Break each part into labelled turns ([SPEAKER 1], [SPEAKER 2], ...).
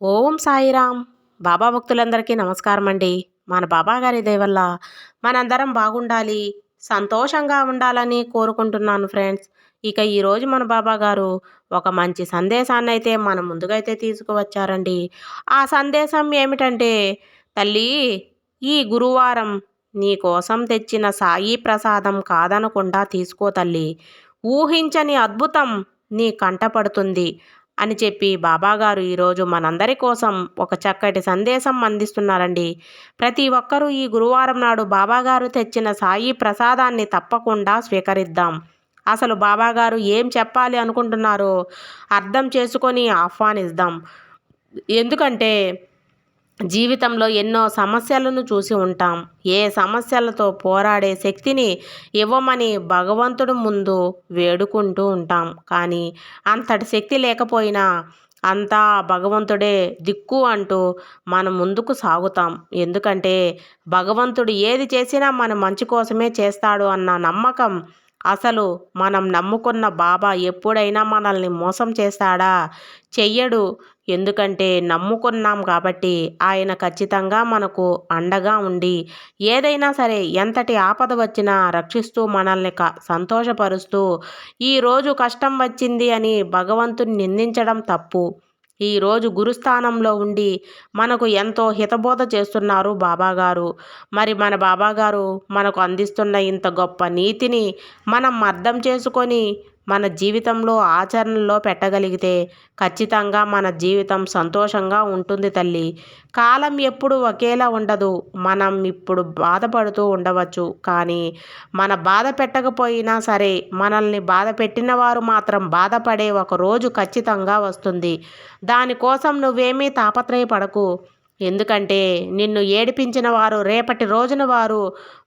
[SPEAKER 1] ఓం సాయిరామ్. బాబా భక్తులందరికీ నమస్కారం అండి మన బాబా గారి వల్ల మనందరం బాగుండాలి సంతోషంగా ఉండాలని కోరుకుంటున్నాను ఫ్రెండ్స్. ఇక ఈరోజు మన బాబా గారు ఒక మంచి సందేశాన్ని అయితే మన ముందుగా అయితే తీసుకువచ్చారండి. ఆ సందేశం ఏమిటంటే తల్లి ఈ గురువారం నీ కోసం తెచ్చిన సాయి ప్రసాదం కాదనకుండా తీసుకో తల్లి. ఊహించని అద్భుతం నీ కంటపడుతుంది అని చెప్పి బాబాగారు ఈరోజు మనందరి కోసం ఒక చక్కటి సందేశం అందిస్తున్నారండి. ప్రతి ఒక్కరూ ఈ గురువారం నాడు బాబాగారు తెచ్చిన సాయి ప్రసాదాన్ని తప్పకుండా స్వీకరిద్దాం. అసలు బాబాగారు ఏం చెప్పాలి అనుకుంటున్నారో అర్థం చేసుకొని ఆహ్వానిద్దాం. ఎందుకంటే జీవితంలో ఎన్నో సమస్యలను చూసి ఉంటాం. ఏ సమస్యలతో పోరాడే శక్తిని ఇవ్వమని భగవంతుడు ముందు వేడుకుంటూ ఉంటాం. కానీ అంతటి శక్తి లేకపోయినా అంతా భగవంతుడే దిక్కు అంటూ మనం ముందుకు సాగుతాం. ఎందుకంటే భగవంతుడు ఏది చేసినా మన మంచి కోసమే చేస్తాడు అన్న నమ్మకం అసలు మనం నమ్ముకున్న బాబా ఎప్పుడైనా మనల్ని మోసం చేస్తాడా? చెయ్యడు. ఎందుకంటే నమ్ముకున్నాం కాబట్టి ఆయన ఖచ్చితంగా మనకు అండగా ఉండి ఏదైనా సరే ఎంతటి ఆపద వచ్చినా రక్షిస్తూ మనల్ని క సంతోషపరుస్తూ ఈరోజు కష్టం వచ్చింది అని భగవంతుని నిందించడం తప్పు. ఈరోజు గురుస్థానంలో ఉండి మనకు ఎంతో హితబోధ చేస్తున్నారు బాబాగారు. మరి మన బాబాగారు మనకు అందిస్తున్న ఇంత గొప్ప నీతిని మనం అర్థం చేసుకొని మన జీవితంలో ఆచరణలో పెట్టగలిగితే ఖచ్చితంగా మన జీవితం సంతోషంగా ఉంటుంది తల్లి. కాలం ఎప్పుడు ఒకేలా ఉండదు. మనం ఇప్పుడు బాధపడుతూ ఉండవచ్చు. కానీ మన బాధ పెట్టకపోయినా సరే మనల్ని బాధ పెట్టిన వారు మాత్రం బాధపడే ఒక రోజు ఖచ్చితంగా వస్తుంది. దానికోసం నువ్వేమీ తాపత్రయపడకు. ఎందుకంటే నిన్ను ఏడిపించిన వారు రేపటి రోజున వారు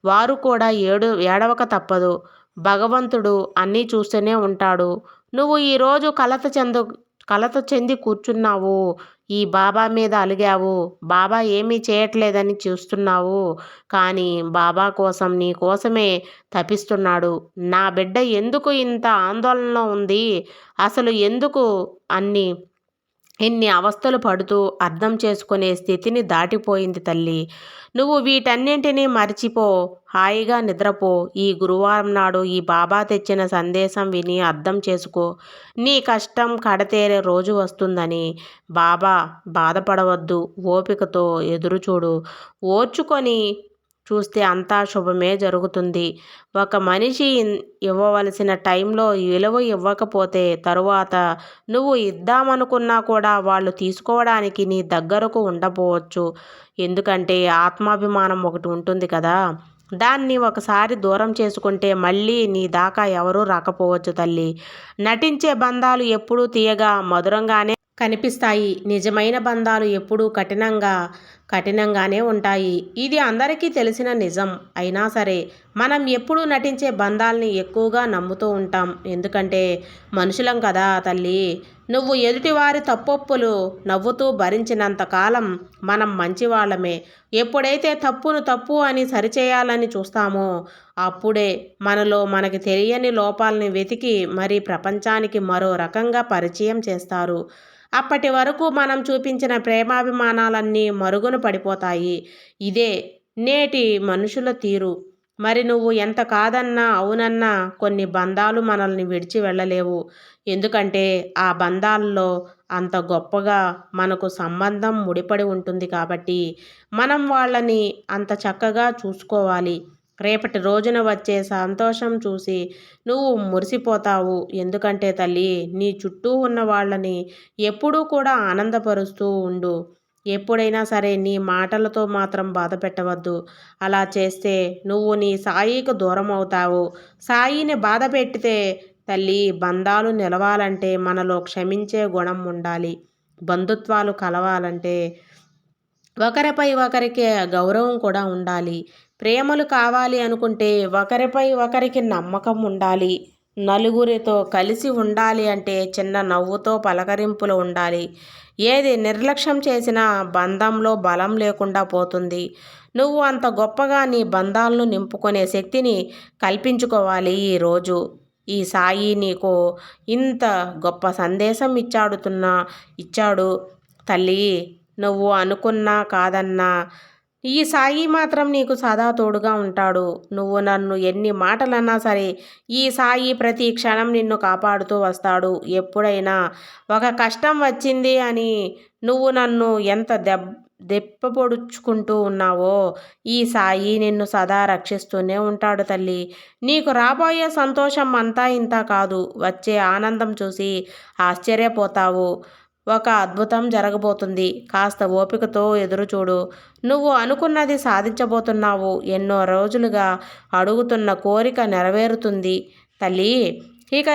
[SPEAKER 1] వారు కూడా ఏడు ఏడవక తప్పదు. భగవంతుడు అన్నీ చూస్తూనే ఉంటాడు. నువ్వు ఈరోజు కలత చెందు కలత చెంది కూర్చున్నావు. ఈ బాబా మీద అలిగావు. బాబా ఏమీ చేయట్లేదని చూస్తున్నావు. కానీ బాబా కోసం నీ కోసమే తపిస్తున్నాడు. నా బిడ్డ ఎందుకు ఇంత ఆందోళనలో ఉంది? అసలు ఎందుకు అన్ని ఇన్ని అవస్థలు పడుతూ అర్థం చేసుకునే స్థితిని దాటిపోయింది తల్లి. నువ్వు వీటన్నింటినీ మర్చిపో. హాయిగా నిద్రపో. ఈ గురువారం నాడు ఈ బాబా తెచ్చిన సందేశం విని అర్థం చేసుకో. నీ కష్టం కడతేరే రోజు వస్తుందని. బాబా బాధపడవద్దు. ఓపికతో ఎదురుచూడు. ఓర్చుకొని చూస్తే అంతా శుభమే జరుగుతుంది. ఒక మనిషి ఇవ్వవలసిన టైంలో విలువ ఇవ్వకపోతే తరువాత నువ్వు ఇద్దామనుకున్నా కూడా వాళ్ళు తీసుకోవడానికి నీ దగ్గరకు ఉండపోవచ్చు ఎందుకంటే ఆత్మాభిమానం ఒకటి ఉంటుంది కదా. దాన్ని ఒకసారి దూరం చేసుకుంటే మళ్ళీ నీ దాకా ఎవరూ రాకపోవచ్చు తల్లి. నటించే బంధాలు ఎప్పుడూ తీయగా మధురంగానే కనిపిస్తాయి. నిజమైన బంధాలు ఎప్పుడూ కఠినంగా కఠినంగానే ఉంటాయి. ఇది అందరికీ తెలిసిన నిజం. అయినా సరే మనం ఎప్పుడూ నటించే బంధాల్ని ఎక్కువగా నమ్ముతూ ఉంటాం. ఎందుకంటే మనుషులం కదా తల్లి. నువ్వు ఎదుటివారి తప్పొప్పులు నవ్వుతూ భరించినంత కాలం మనం మంచివాళ్ళమే. ఎప్పుడైతే తప్పును తప్పు అని సరిచేయాలని చూస్తామో అప్పుడే మనలో మనకి తెలియని లోపాలని వెతికి మరి ప్రపంచానికి మరో రకంగా పరిచయం చేస్తారు. అప్పటి వరకు మనం చూపించిన ప్రేమాభిమానాలన్నీ మరుగున పడిపోతాయి. ఇదే నేటి మనుషుల తీరు. మరి నువ్వు ఎంత కాదన్నా అవునన్నా కొన్ని బంధాలు మనల్ని విడిచి వెళ్ళలేవు. ఎందుకంటే ఆ బంధాల్లో అంత గొప్పగా మనకు సంబంధం ముడిపడి ఉంటుంది కాబట్టి మనం వాళ్ళని అంత చక్కగా చూసుకోవాలి. రేపటి రోజున వచ్చే సంతోషం చూసి నువ్వు మురిసిపోతావు. ఎందుకంటే తల్లి నీ చుట్టూ ఉన్న వాళ్ళని ఎప్పుడూ కూడా ఆనందపరుస్తూ ఉండు. ఎప్పుడైనా సరే నీ మాటలతో మాత్రం బాధ పెట్టవద్దు. అలా చేస్తే నువ్వు నీ సాయికి దూరం అవుతావు. సాయిని బాధ పెట్టితే తల్లి బంధాలు నిలవాలంటే మనలో క్షమించే గుణం ఉండాలి. బంధుత్వాలు కలవాలంటే ఒకరిపై ఒకరికి గౌరవం కూడా ఉండాలి. ప్రేమలు కావాలి అనుకుంటే ఒకరిపై ఒకరికి నమ్మకం ఉండాలి. నలుగురితో కలిసి ఉండాలి అంటే చిన్న నవ్వుతో పలకరింపులు ఉండాలి. ఏది నిర్లక్ష్యం చేసినా బంధంలో బలం లేకుండా పోతుంది. నువ్వు అంత గొప్పగా నీ బంధాలను నింపుకునే శక్తిని కల్పించుకోవాలి ఈరోజు ఈ సాయి నీకు ఇంత గొప్ప సందేశం ఇచ్చాడుతున్నా ఇచ్చాడు తల్లి. నువ్వు అనుకున్నా కాదన్నా ఈ సాయి మాత్రం నీకు సదా తోడుగా ఉంటాడు. నువ్వు నన్ను ఎన్ని మాటలన్నా సరే ఈ సాయి ప్రతి క్షణం నిన్ను కాపాడుతూ వస్తాడు. ఎప్పుడైనా ఒక కష్టం వచ్చింది అని నువ్వు నన్ను ఎంత దెబ్ దెప్ప పొడుచుకుంటూ ఉన్నావో ఈ సాయి నిన్ను సదా రక్షిస్తూనే ఉంటాడు తల్లి. నీకు రాబోయే సంతోషం అంతా ఇంత కాదు. వచ్చే ఆనందం చూసి ఆశ్చర్యపోతావు. ఒక అద్భుతం జరగబోతుంది. కాస్త ఓపికతో ఎదురుచూడు. నువ్వు అనుకున్నది సాధించబోతున్నావు. ఎన్నో రోజులుగా అడుగుతున్న కోరిక నెరవేరుతుంది. తల్లి ఇక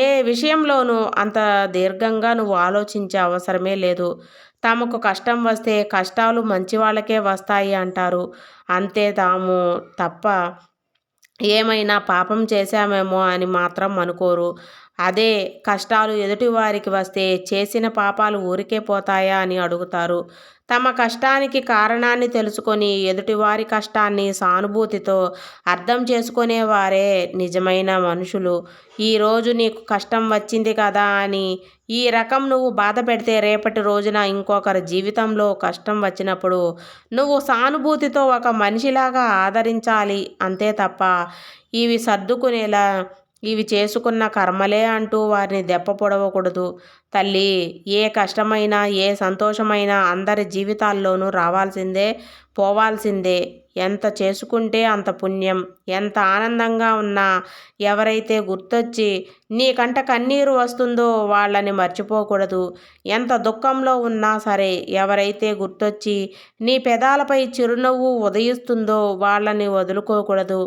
[SPEAKER 1] ఏ విషయంలోనూ అంత దీర్ఘంగా నువ్వు ఆలోచించే అవసరమే లేదు. తమకు కష్టం వస్తే కష్టాలు మంచి వాళ్ళకే వస్తాయి అంటారు. అంతే తాము తప్ప ఏమైనా పాపం చేశామేమో అని మాత్రం అనుకోరు. అదే కష్టాలు ఎదుటివారికి వస్తే చేసిన పాపాలు ఊరికే పోతాయా అని అడుగుతారు. తమ కష్టానికి కారణాన్ని తెలుసుకొని ఎదుటివారి కష్టాన్ని సానుభూతితో అర్థం చేసుకునేవారే నిజమైన మనుషులు. ఈరోజు నీకు కష్టం వచ్చింది కదా అని ఈ రకం నువ్వు బాధ పెడితే రేపటి రోజున ఇంకొకరి జీవితంలో కష్టం వచ్చినప్పుడు నువ్వు సానుభూతితో ఒక మనిషిలాగా ఆదరించాలి అంతే తప్ప ఇవి సర్దుకునేలా ఇవి చేసుకున్న కర్మలే అంటూ వారిని దెప్ప పొడవకూడదు. తల్లి ఏ కష్టమైనా ఏ సంతోషమైనా అందరి జీవితాల్లోనూ రావాల్సిందే పోవాల్సిందే. ఎంత చేసుకుంటే అంత పుణ్యం. ఎంత ఆనందంగా ఉన్నా ఎవరైతే గుర్తొచ్చి నీకంట కన్నీరు వస్తుందో వాళ్ళని మర్చిపోకూడదు. ఎంత దుఃఖంలో ఉన్నా సరే ఎవరైతే గుర్తొచ్చి నీ పెదాలపై చిరునవ్వు ఉదయిస్తుందో వాళ్ళని వదులుకోకూడదు.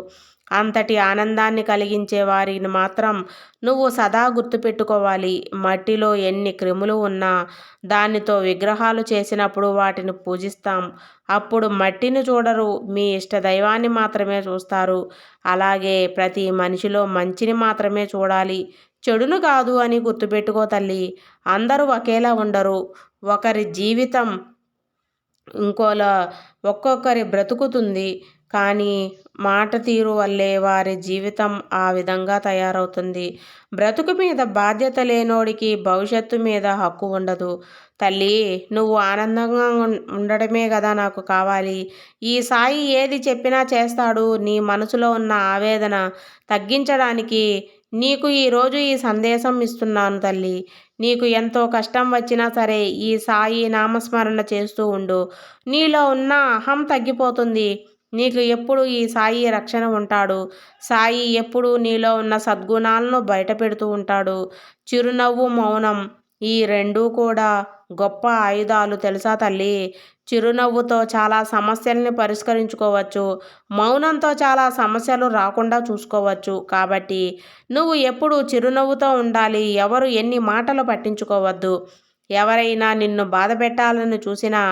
[SPEAKER 1] అంతటి ఆనందాన్ని కలిగించే వారిని మాత్రం నువ్వు సదా గుర్తుపెట్టుకోవాలి. మట్టిలో ఎన్ని క్రిములు ఉన్నా దానితో విగ్రహాలు చేసినప్పుడు వాటిని పూజిస్తాం. అప్పుడు మట్టిని చూడరు. మీ ఇష్ట దైవాన్ని మాత్రమే చూస్తారు. అలాగే ప్రతి మనిషిలో మంచిని మాత్రమే చూడాలి. చెడును కాదు అని గుర్తుపెట్టుకో తల్లి. అందరూ ఒకేలా ఉండరు. ఒకరి జీవితం ఇంకోలా ఒక్కొక్కరి బ్రతుకుతుంది. కానీ మాట తీరు వల్లే వారి జీవితం ఆ విధంగా తయారవుతుంది. బ్రతుకు మీద బాధ్యత లేనోడికి భవిష్యత్తు మీద హక్కు ఉండదు. తల్లి నువ్వు ఆనందంగా ఉండడమే కదా నాకు కావాలి. ఈ సాయి ఏది చెప్పినా చేస్తాడు. నీ మనసులో ఉన్న ఆవేదన తగ్గించడానికి నీకు ఈరోజు ఈ సందేశం ఇస్తున్నాను తల్లి. నీకు ఎంతో కష్టం వచ్చినా సరే ఈ సాయి నామస్మరణ చేస్తూ ఉండు. నీలో ఉన్న అహం తగ్గిపోతుంది. నీకు ఎప్పుడు ఈ సాయి రక్షణ ఉంటాడు. సాయి ఎప్పుడు నీలో ఉన్న సద్గుణాలను బయట పెడుతూ ఉంటాడు. చిరునవ్వు మౌనం. ఈ రెండూ కూడా గొప్ప ఆయుధాలు తెలుసా తల్లి? చిరునవ్వుతో చాలా సమస్యల్ని పరిష్కరించుకోవచ్చు. మౌనంతో చాలా సమస్యలు రాకుండా చూసుకోవచ్చు. కాబట్టి నువ్వు ఎప్పుడు చిరునవ్వుతో ఉండాలి. ఎవరు ఎన్ని మాటలు పట్టించుకోవద్దు. ఎవరైనా నిన్ను బాధ పెట్టాలని చూసినా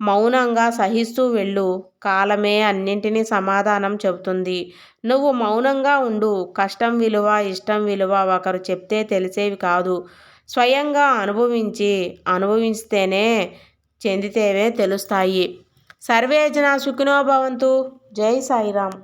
[SPEAKER 1] మౌనంగా సహిస్తూ వెళ్ళు. కాలమే అన్నింటినీ సమాధానం చెబుతుంది. నువ్వు మౌనంగా ఉండు. కష్టం విలువ ఇష్టం విలువ ఒకరు చెప్తే తెలిసేవి కాదు. స్వయంగా అనుభవించి అనుభవిస్తేనే చెందితేవే తెలుస్తాయి. సర్వేజన సుఖినోభవంతు జై సాయిరామ్.